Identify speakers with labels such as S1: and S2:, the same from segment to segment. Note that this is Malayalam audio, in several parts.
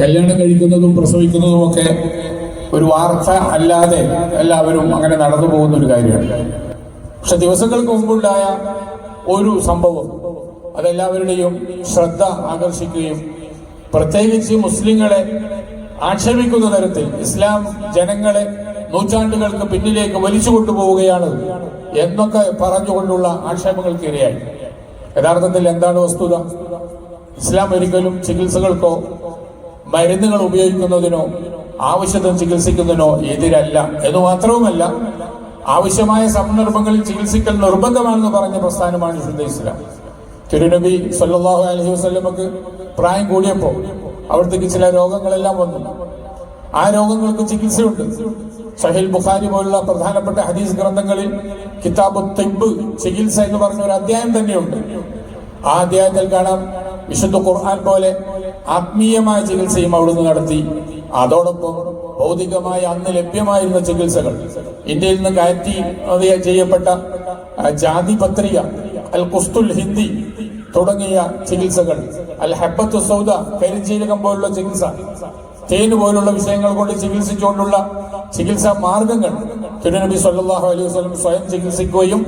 S1: കല്യാണം കഴിക്കുന്നതും പ്രസവിക്കുന്നതും ഒക്കെ ഒരു വാർത്ത അല്ലാതെ എല്ലാവരും അങ്ങനെ നടന്നു പോകുന്ന ഒരു കാര്യമാണ്. പക്ഷെ ദിവസങ്ങൾക്ക് മുമ്പുണ്ടായ ഒരു സംഭവം അതെല്ലാവരുടെയും ശ്രദ്ധ ആകർഷിക്കുകയും പ്രത്യേകിച്ച് മുസ്ലിങ്ങളെ ആക്ഷേപിക്കുന്ന തരത്തിൽ ഇസ്ലാം ജനങ്ങളെ നൂറ്റാണ്ടുകൾക്ക് പിന്നിലേക്ക് വലിച്ചു കൊണ്ടുപോവുകയാണ് എന്നൊക്കെ പറഞ്ഞുകൊണ്ടുള്ള ആക്ഷേപങ്ങൾക്ക് ഇരയായി യഥാർത്ഥത്തിൽ എന്താണ് വസ്തുത? ഇസ്ലാം ഒരിക്കലും ചികിത്സകൾക്കോ മരുന്നുകൾ ഉപയോഗിക്കുന്നതിനോ ആവശ്യത്തിന് ചികിത്സിക്കുന്നതിനോ എതിരല്ല. എന്ന് മാത്രവുമല്ല ആവശ്യമായ സന്ദർഭങ്ങളിൽ ചികിത്സിക്കൽ നിർബന്ധമാണെന്ന് പറഞ്ഞ പ്രസ്ഥാനമാണ് വിശുദ്ധ ഇസ്ലാം. തിരുനബി സല്ലാഹു അലഹി വസല്ലമക്ക് പ്രായം കൂടിയപ്പോൾ അവിടത്തേക്ക് ചില രോഗങ്ങളെല്ലാം വന്നു. ആ രോഗങ്ങൾക്ക് ചികിത്സയുണ്ട്. സഹിൽ ബുഖാരി പോലുള്ള പ്രധാനപ്പെട്ട ഹദീസ് ഗ്രന്ഥങ്ങളിൽ കിതാബ് തെബ് ചികിത്സ എന്ന് പറഞ്ഞ ഒരു അധ്യായം തന്നെയുണ്ട്. ആ അധ്യായത്തിൽ കാണാം വിശുദ്ധ ഖുർആൻ പോലെ ആത്മീയമായ ചികിത്സയും അവിടുന്ന് നടത്തി. അതോടൊപ്പം ഭൗതികമായ അന്ന് ലഭ്യമായിരുന്ന ചികിത്സകൾ. ഇന്ത്യയിൽ നിന്ന് കയറ്റി ചെയ്യപ്പെട്ട ജാതി പത്രിക അൽ കുസ്തുൽ ഹിന്ദി തുടങ്ങിയ ചികിത്സകൾ. അൽ ഹെബത്ത് സൗദ കരിഞ്ചീരകം പോലുള്ള ചികിത്സ തേന് പോലുള്ള വിഷയങ്ങൾ കൊണ്ട് ചികിത്സിച്ചുകൊണ്ടുള്ള ചികിത്സാ മാർഗങ്ങൾ തിരുനബി സല്ലാഹു അലൈഹി വസ്ലം സ്വയം ചികിത്സിക്കുകയും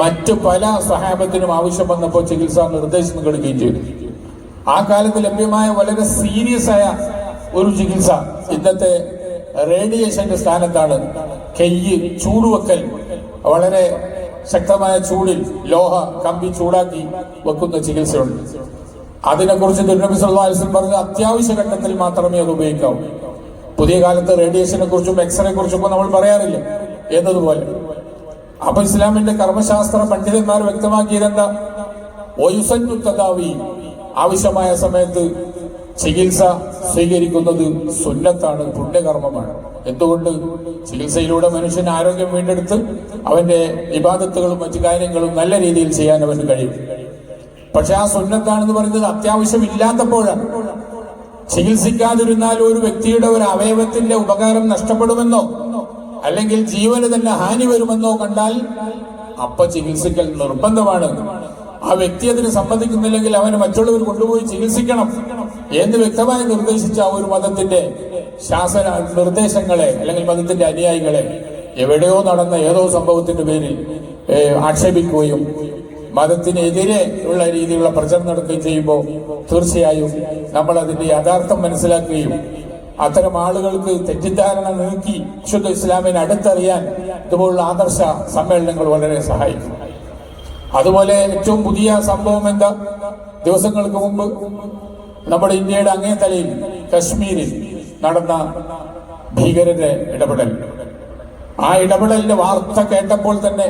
S1: മറ്റു പല സഹാബത്തിനും ആവശ്യം വന്നപ്പോൾ ചികിത്സാ നിർദ്ദേശം നൽകുകയും ചെയ്തു. ആ കാലത്ത് ലഭ്യമായ വളരെ സീരിയസ് ആയ ഒരു ചികിത്സ. ഇന്നത്തെ റേഡിയേഷന്റെ സ്ഥാനത്താണ് കെയ്യ് ചൂടുവെക്കൽ. വളരെ ശക്തമായ ചൂടിൽ ലോഹ കമ്പി ചൂടാക്കി വെക്കുന്ന ചികിത്സയുണ്ട്. അതിനെക്കുറിച്ച് തിരുനബി വസല്ലം പറഞ്ഞ അത്യാവശ്യ ഘട്ടത്തിൽ മാത്രമേ അത് ഉപയോഗിക്കാവൂ. പുതിയ കാലത്ത് റേഡിയേഷനെ കുറിച്ചും എക്സ്റേ കുറിച്ചും ഒക്കെ നമ്മൾ പറയാറില്ല? എന്നതുപോലെ. അപ്പൊ ഇസ്ലാമിന്റെ കർമ്മശാസ്ത്ര പണ്ഡിതന്മാർ വ്യക്തമാക്കിയതെന്താ? ഒയുസന്നു തദാവി ആവശ്യമായ സമയത്ത് ചികിത്സ സ്വീകരിക്കുന്നത് സുന്നത്താണ് പുണ്യകർമ്മമാണ്. എന്തുകൊണ്ട്? ചികിത്സയിലൂടെ മനുഷ്യൻ ആരോഗ്യം വീണ്ടെടുത്ത് അവന്റെ വിവാദത്തുകളും മറ്റു കാര്യങ്ങളും നല്ല രീതിയിൽ ചെയ്യാൻ അവന് കഴിയും. പക്ഷെ ആ സുന്നത്താണെന്ന് പറയുന്നത് അത്യാവശ്യമില്ലാത്തപ്പോഴാണ്. ചികിത്സിക്കാതിരുന്നാൽ ഒരു വ്യക്തിയുടെ ഒരു അവയവത്തിന്റെ ഉപകാരം നഷ്ടപ്പെടുമെന്നോ അല്ലെങ്കിൽ ജീവന് തന്നെ ഹാനി വരുമെന്നോ കണ്ടാൽ അപ്പ ചികിത്സിക്കൽ നിർബന്ധമാണ്. ആ വ്യക്തി അതിന് സമ്മതിക്കുന്നില്ലെങ്കിൽ അവന് മറ്റുള്ളവർ കൊണ്ടുപോയി ചികിത്സിക്കണം എന്ന് വ്യക്തമായി നിർദ്ദേശിച്ച ആ ഒരു മതത്തിന്റെ ശാസന നിർദ്ദേശങ്ങളെ അല്ലെങ്കിൽ മതത്തിന്റെ അനുയായികളെ എവിടെയോ നടന്ന ഏതോ സംഭവത്തിന്റെ പേരിൽ ആക്ഷേപിക്കുകയും മതത്തിനെതിരെ ഉള്ള രീതിയിലുള്ള പ്രചരണം നടത്തുകയും ചെയ്യുമ്പോൾ തീർച്ചയായും നമ്മൾ അതിന്റെ യഥാർത്ഥം മനസ്സിലാക്കുകയും അത്തരം ആളുകൾക്ക് തെറ്റിദ്ധാരണ നീക്കി ശുദ്ധ ഇസ്ലാമിനെ അടുത്തറിയാൻ ഇതുപോലുള്ള ആദർശ സമ്മേളനങ്ങൾ വളരെ സഹായിക്കും. അതുപോലെ ഏറ്റവും പുതിയ സംഭവം എന്താ? ദിവസങ്ങൾക്ക് മുമ്പ് നമ്മുടെ ഇന്ത്യയുടെ അങ്ങേ തലയിൽ കശ്മീരിൽ നടന്ന ഭീകരന്റെ ഇടപെടൽ. ആ ഇടപെടലിന്റെ വാർത്ത കേട്ടപ്പോൾ തന്നെ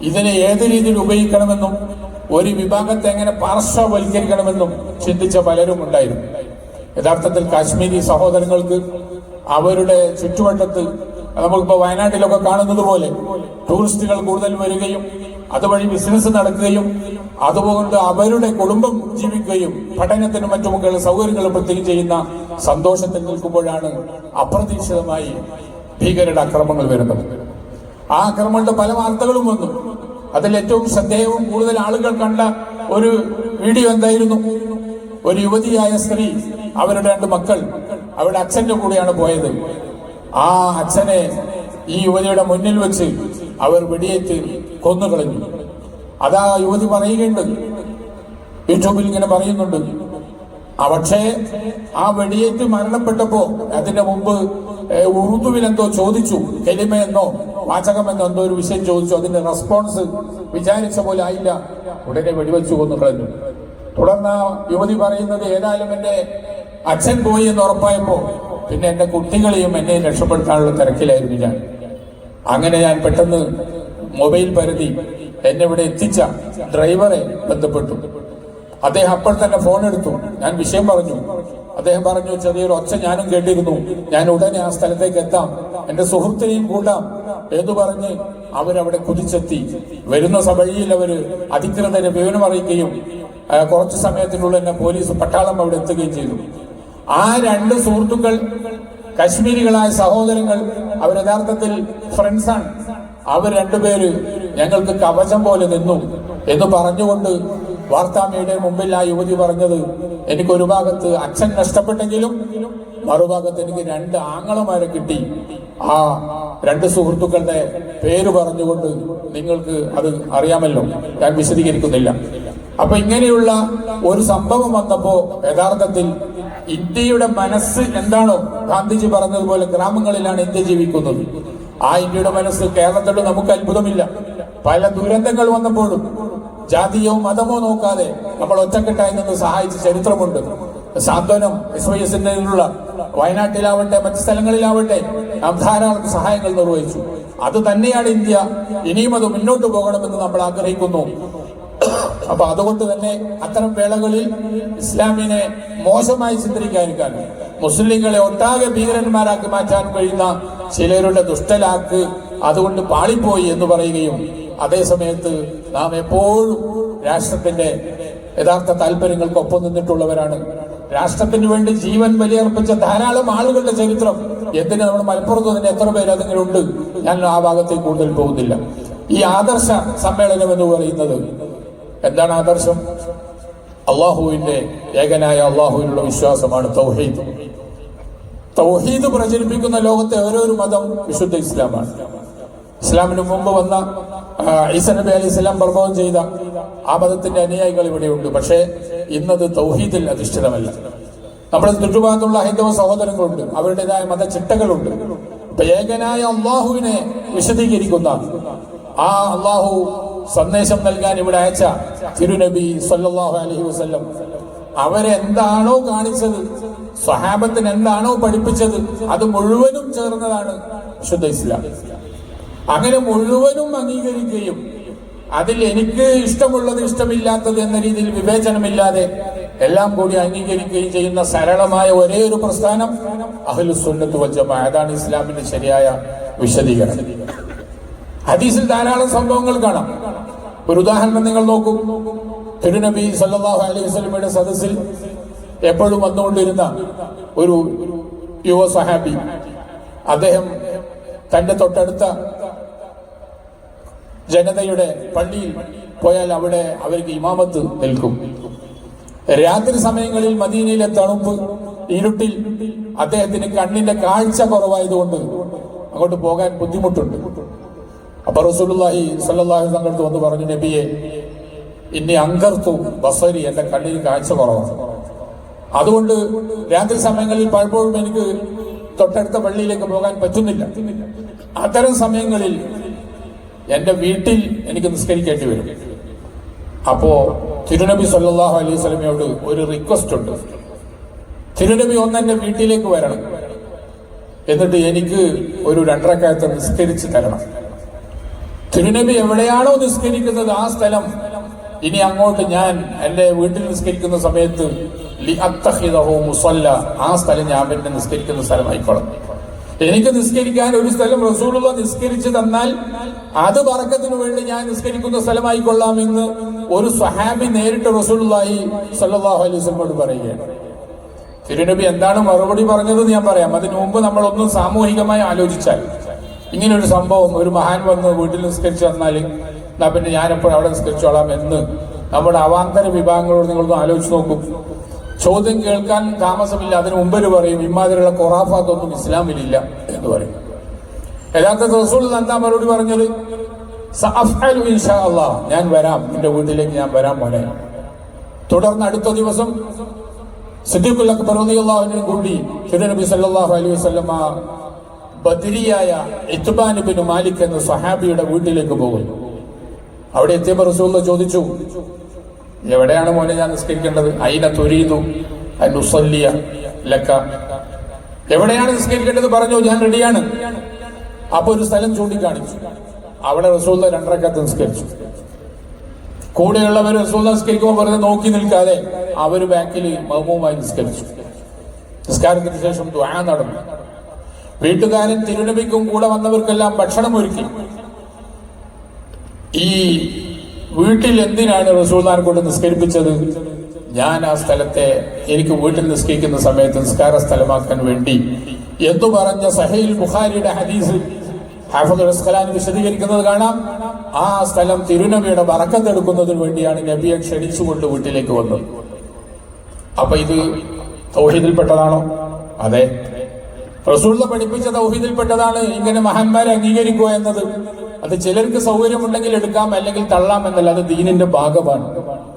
S1: ഇതിനെ ഏത് രീതിയിൽ ഉപയോഗിക്കണമെന്നും ഒരു വിഭാഗത്തെ എങ്ങനെ പാർശ്വവൽക്കരിക്കണമെന്നും ചിന്തിച്ച പലരും ഉണ്ടായിരുന്നു. യഥാർത്ഥത്തിൽ കാശ്മീരി സഹോദരങ്ങൾക്ക് അവരുടെ ചുറ്റുവട്ടത്ത് നമ്മളിപ്പോ വയനാട്ടിലൊക്കെ കാണുന്നത് പോലെ ടൂറിസ്റ്റുകൾ കൂടുതൽ വരികയും അതുവഴി ബിസിനസ് നടക്കുകയും അതുകൊണ്ട് അവരുടെ കുടുംബം ജീവിക്കുകയും പഠനത്തിനും മറ്റുമൊക്കെ സൗകര്യങ്ങൾ പ്രത്യേകം ചെയ്യുന്ന സന്തോഷത്തിൽ നിൽക്കുമ്പോഴാണ് അപ്രതീക്ഷിതമായി ഭീകരരുടെ അക്രമങ്ങൾ വരുന്നത്. ആ അക്രമങ്ങളുടെ പല വാർത്തകളും വന്നു. അതിൽ ഏറ്റവും ശ്രദ്ധേയവും കൂടുതൽ ആളുകൾ കണ്ട ഒരു വീഡിയോ എന്തായിരുന്നു? ഒരു യുവതിയായ സ്ത്രീ അവരുടെ രണ്ട് മക്കൾ അവരുടെ അച്ഛന്റെ കൂടെയാണ് പോയത്. ആ അച്ഛനെ ഈ യുവതിയുടെ മുന്നിൽ വെച്ച് അവർ വെടിയേറ്റ് കൊന്നുകളഞ്ഞു. അതാ യുവതി പറയുകയുണ്ട്. യൂട്യൂബിൽ ഇങ്ങനെ പറയുന്നുണ്ട്. പക്ഷേ ആ വെടിയേറ്റ് മരണപ്പെട്ടപ്പോ അതിന്റെ മുമ്പ് ഉറുദുവിൽ എന്തോ ചോദിച്ചു. കെലിമയെന്നോ വാചകമെന്നോ എന്തോ ഒരു വിഷയം ചോദിച്ചു. അതിന്റെ റെസ്പോൺസ് വിചാരിച്ച പോലെ ആയില്ല. ഉടനെ വെടിവെച്ചു കൊന്നു കളഞ്ഞു തുടർന്ന് യുവതി പറയുന്നത് ഏതായാലും എന്റെ അച്ഛൻ പോയി എന്ന് ഉറപ്പായപ്പോ പിന്നെ എന്റെ കുട്ടികളെയും എന്നെ രക്ഷപ്പെടുത്താനുള്ള തിരക്കിലായിരുന്നു ഞാൻ. അങ്ങനെ ഞാൻ പെട്ടെന്ന് മൊബൈൽ പരിധി എന്നെ ഇവിടെ എത്തിച്ച ഡ്രൈവറെ ബന്ധപ്പെട്ടു. അദ്ദേഹം അപ്പോൾ തന്നെ ഫോൺ എടുത്തു. ഞാൻ വിഷയം പറഞ്ഞു. അദ്ദേഹം പറഞ്ഞു ചെറിയൊരു ഒച്ച ഞാനും കേട്ടിരുന്നു. ഞാൻ ഉടനെ ആ സ്ഥലത്തേക്ക് എത്താം. എന്റെ സുഹൃത്തിനെയും കൂട്ടാം എന്ന് പറഞ്ഞ് അവരവിടെ കുതിച്ചെത്തി. വരുന്ന സഭയിൽ അവർ അധികൃതരെ വിവരം അറിയിക്കുകയും കുറച്ച് സമയത്തിനുള്ളിൽ തന്നെ പോലീസ് പട്ടാളം അവിടെ എത്തുകയും ചെയ്തു. ആ രണ്ട് സുഹൃത്തുക്കൾ കശ്മീരികളായ സഹോദരങ്ങൾ അവർ യഥാർത്ഥത്തിൽ ഫ്രണ്ട്സാണ് അവർ രണ്ടുപേര് ഞങ്ങൾക്ക് കവചം പോലെ നിന്നു എന്ന് പറഞ്ഞുകൊണ്ട് വാർത്താ മീഡിയ മുമ്പിൽ ആ യുവതി പറഞ്ഞത് എനിക്ക് ഒരു ഭാഗത്ത് അച്ഛൻ നഷ്ടപ്പെട്ടെങ്കിലും മറുഭാഗത്ത് എനിക്ക് രണ്ട് ആങ്ങളമാരെ കിട്ടി. ആ രണ്ട് സുഹൃത്തുക്കളുടെ പേര് പറഞ്ഞുകൊണ്ട് നിങ്ങൾക്ക് അത് അറിയാമല്ലോ. ഞാൻ വിശദീകരിക്കുന്നില്ല. അപ്പൊ ഇങ്ങനെയുള്ള ഒരു സംഭവം വന്നപ്പോ യഥാർത്ഥത്തിൽ ഇന്ത്യയുടെ മനസ്സ് എന്താണോ ഗാന്ധിജി പറഞ്ഞതുപോലെ ഗ്രാമങ്ങളിലാണ് ഇന്ത്യ ജീവിക്കുന്നത്. ആ ഇന്ത്യയുടെ മനസ്സ് കേരളത്തിൽ നമുക്ക് അത്ഭുതമില്ല. പല ദുരന്തങ്ങൾ വന്നപ്പോഴും ജാതിയോ മതമോ നോക്കാതെ നമ്മൾ ഒറ്റക്കെട്ടായി നിന്ന് സഹായിച്ച ചരിത്രമുണ്ട്. സാന്ത്വനം എസ് വൈ എസിനുള്ള വയനാട്ടിലാവട്ടെ മറ്റ് സ്ഥലങ്ങളിലാവട്ടെ നാം ധാരാളം സഹായങ്ങൾ നിർവഹിച്ചു. അത് തന്നെയാണ് ഇന്ത്യ. ഇനിയും അത് മുന്നോട്ട് പോകണമെന്ന് നമ്മൾ ആഗ്രഹിക്കുന്നു. അപ്പൊ അതുകൊണ്ട് തന്നെ അത്തരം വേളകളിൽ ഇസ്ലാമിനെ മോശമായി ചിത്രീകരിക്കാൻ മുസ്ലിങ്ങളെ ഒട്ടാകെ ഭീകരന്മാരാക്കി മാറ്റാൻ കഴിയുന്ന ചിലരുടെ ദുഷ്ടലാക്ക് അതുകൊണ്ട് പാളിപ്പോയി എന്ന് പറയുകയും അതേസമയത്ത് നാം എപ്പോഴും രാഷ്ട്രത്തിന്റെ യഥാർത്ഥ താല്പര്യങ്ങൾക്കൊപ്പം നിന്നിട്ടുള്ളവരാണ്. രാഷ്ട്രത്തിന് വേണ്ടി ജീവൻ ബലിയർപ്പിച്ച ധാരാളം ആളുകളുടെ ചരിത്രം. എന്തിന് നമ്മൾ മലപ്പുറത്ത് തന്നെ എത്ര പേര് അതിങ്ങനെ ഉണ്ട്? ഞാൻ ആ ഭാഗത്തേക്ക് കൂടുതൽ പോകുന്നില്ല. ഈ ആദർശ സമ്മേളനം എന്ന് പറയുന്നത് എന്താണ് ആദർശം? അള്ളാഹുവിന്റെ ഏകനായ അള്ളാഹുവിനുള്ള വിശ്വാസമാണ് തൗഹീദ്. തൗഹീദ് പ്രചരിപ്പിക്കുന്ന ലോകത്തെ ഓരോരു മതം വിശുദ്ധ ഇസ്ലാമാണ്. ഇസ്ലാമിന് മുമ്പ് വന്ന ഈസ നബി അലി ഇസ്ലാം പ്രഭവം ചെയ്ത ആ മതത്തിന്റെ അനുയായികൾ ഇവിടെയുണ്ട്. പക്ഷേ ഇന്നത് തൗഹീദിൽ അധിഷ്ഠിതമല്ല. നമ്മുടെ ചുറ്റുപാടുള്ള ഹൈന്ദവ സഹോദരങ്ങളുണ്ട്. അവരുടേതായ മതചിട്ടകളുണ്ട്. അപ്പൊ ഏകനായ അള്ളാഹുവിനെ വിശദീകരിക്കുന്ന ആ അള്ളാഹു സന്ദേശം നൽകാൻ ഇവിടെ അയച്ച തിരുനബി സല്ലാഹു അലഹി വസ്ല്ലം. അവരെന്താണോ കാണിച്ചത് സ്വഹാബത്തിന് എന്താണോ പഠിപ്പിച്ചത് അത് മുഴുവനും ചേർന്നതാണ് ശുദ്ധ ഇസ്ലാം. അങ്ങനെ മുഴുവനും അംഗീകരിക്കുകയും അതിൽ എനിക്ക് ഇഷ്ടമുള്ളത് ഇഷ്ടമില്ലാത്തത് എന്ന രീതിയിൽ വിവേചനമില്ലാതെ എല്ലാം കൂടി അംഗീകരിക്കുകയും ചെയ്യുന്ന സരളമായ ഒരേ ഒരു പ്രസ്ഥാനം അഹ്ലുസുന്നത്ത് വച്ച അതാണ് ഇസ്ലാമിന്റെ ശരിയായ വിശദീകരണം. ഹദീസിൽ ധാരാളം സംഭവങ്ങൾ കാണാം. ഒരു ഉദാഹരണം നിങ്ങൾ നോക്കൂ. തിരുനബി സല്ലാഹു അലൈഹി വസ്ലമയുടെ സദസ്സിൽ എപ്പോഴും വന്നുകൊണ്ടിരുന്ന ഒരു യുവ സഹാബി. അദ്ദേഹം തന്റെ തൊട്ടടുത്ത ജനതയുടെ പള്ളിയിൽ പോയാൽ അവിടെ അവർക്ക് ഇമാമത്ത് നിൽക്കും. രാത്രി സമയങ്ങളിൽ മദീനയിലെ തണുപ്പ് ഇരുട്ടിൽ അദ്ദേഹത്തിന് കണ്ണിന്റെ കാഴ്ച കുറവായതുകൊണ്ട് അങ്ങോട്ട് പോകാൻ ബുദ്ധിമുട്ടുണ്ട്. അപ്പൊ റസൂലുള്ളാഹി സ്വല്ലല്ലാഹു അലൈഹി തങ്ങൾക്ക് വന്ന് പറഞ്ഞു നബിയെ ഇനി അങ്കർത്തു ബസരി എന്റെ കണ്ണിൽ കാഴ്ച കുറവാണ്. അതുകൊണ്ട് രാത്രി സമയങ്ങളിൽ പലപ്പോഴും എനിക്ക് തൊട്ടടുത്ത പള്ളിയിലേക്ക് പോകാൻ പറ്റുന്നില്ല. അത്തരം സമയങ്ങളിൽ എന്റെ വീട്ടിൽ എനിക്ക് നിസ്കരിക്കേണ്ടി വരും. അപ്പോ തിരുനബി സല്ലാഹു അലൈഹി സ്വലമയോട് ഒരു റിക്വസ്റ്റ് ഉണ്ട്. തിരുനബി ഒന്ന് എന്റെ വീട്ടിലേക്ക് വരണം. എന്നിട്ട് എനിക്ക് ഒരു രണ്ടരക്കാലത്ത് നിസ്കരിച്ച് തരണം. തിരുനബി എവിടെയാണോ നിസ്കരിക്കുന്നത് ആ സ്ഥലം. ഇനി അങ്ങോട്ട് ഞാൻ എന്റെ വീട്ടിൽ നിസ്കരിക്കുന്ന സമയത്ത് ആ സ്ഥലം ഞാൻ പിന്നെ നിസ്കരിക്കുന്ന സ്ഥലമായിക്കോളും. എനിക്ക് നിസ്കരിക്കാൻ ഒരു സ്ഥലം റസൂലുള്ള നിസ്കരിച്ചു തന്നാൽ അത് പറക്കത്തിനു വേണ്ടി ഞാൻ നിസ്കരിക്കുന്ന സ്ഥലമായിക്കൊള്ളാമെന്ന് ഒരു സ്വഹാബി നേരിട്ട് റസൂലുള്ളാഹി സല്ലല്ലാഹു അലൈഹി വസല്ലമയോട് പറയുകയാണ്. തിരുനബി എന്താണ് മറുപടി പറഞ്ഞതെന്ന് ഞാൻ പറയാം. അതിനു മുമ്പ് നമ്മളൊന്നും സാമൂഹികമായി ആലോചിച്ചാൽ ഇങ്ങനെ ഒരു സംഭവം ഒരു മഹാൻ വന്ന് വീട്ടിൽ നിസ്കരിച്ചു തന്നാൽ എന്നാ പിന്നെ ഞാനെപ്പോഴും അവിടെ നിസ്കരിച്ചോളാം എന്ന് നമ്മുടെ അവാന്തര വിഭാഗങ്ങളോട് നിങ്ങളൊന്ന് ആലോചിച്ച് നോക്കും. ചോദ്യം കേൾക്കാൻ താമസമില്ല. അതിന് മുമ്പര് പറയും ഇമാതിരിയുള്ള കൊറാഫാത്തൊന്നും ഇസ്ലാമിലില്ല എന്ന് പറയും. യഥാർത്ഥ റസൂൽ നന്ദാ മറുപടി പറഞ്ഞത്. ഞാൻ വരാം. നിന്റെ വീട്ടിലേക്ക് ഞാൻ വരാം മോനെ. തുടർന്ന് അടുത്ത ദിവസം സിദ്ദീഖുൽ അക്ബർ കൂടി നബി സല്ലല്ലാഹു അലൈഹി വസല്ലമ ബദരിയായ ഇത്ബാൻ ബിൻ മാലിക് എന്ന സഹാബിയുടെ വീട്ടിലേക്ക് പോകുന്നു. അവിടെ എത്തിയപ്പോൾ റസൂൽ ചോദിച്ചു എവിടെയാണ് മോനെ ഞാൻ നിസ്കരിക്കേണ്ടത്? അയിന തുരീതു അനുസല്ലിയ ലക്ക. എവിടെയാണ് നിസ്കരിക്കേണ്ടത്? പറഞ്ഞു ഞാൻ റെഡിയാണ്. അപ്പൊ ഒരു സ്ഥലം ചൂണ്ടിക്കാണിച്ചു. അവിടെ റസൂൽ രണ്ടരക്കത്ത് നിസ്കരിച്ചു. കൂടെയുള്ളവർ റസൂൽ നിസ്കരിക്കുമ്പോൾ പറഞ്ഞ് നോക്കി നിൽക്കാതെ അവർ ബാക്കിൽ മഹമൂമായി നിസ്കരിച്ചു. നിസ്കാരത്തിന് ശേഷം ദ്വാ നടന്നു. വീട്ടുകാരൻ തിരുനബിക്കും കൂടെ വന്നവർക്കെല്ലാം ഭക്ഷണം ഒരുക്കി. ഈ വീട്ടിൽ എന്തിനാണ് റസൂൽദാൻ കൊണ്ട് നിസ്കരിപ്പിച്ചത്? ഞാൻ ആ സ്ഥലത്തെ എനിക്ക് വീട്ടിൽ നിസ്കരിക്കുന്ന സമയത്ത് നിസ്കാര സ്ഥലമാക്കാൻ വേണ്ടി എന്തു പറഞ്ഞ സഹയിൽ ബുഖാരിയുടെ ഹദീസ് റസ്ഖലാൻ വിശദീകരിക്കുന്നത് കാണാം. ആ സ്ഥലം തിരുനബിയുടെ വറക്കത്തെടുക്കുന്നതിന് വേണ്ടിയാണ് നബിയെ ക്ഷണിച്ചുകൊണ്ട് വീട്ടിലേക്ക് വന്നത്. അപ്പൊ ഇത് തൗഹീദിൽപ്പെട്ടതാണോ? അതെ. റസൂള്ള പഠിപ്പിച്ച തൗഹീദിൽപ്പെട്ടതാണ് ഇങ്ങനെ മഹാന്മാരെ അംഗീകരിക്കുക എന്നത്. അത് ചിലർക്ക് സൗകര്യമുണ്ടെങ്കിൽ എടുക്കാം അല്ലെങ്കിൽ തള്ളാം എന്നല്ല. അത് ദീനിന്റെ ഭാഗമാണ്.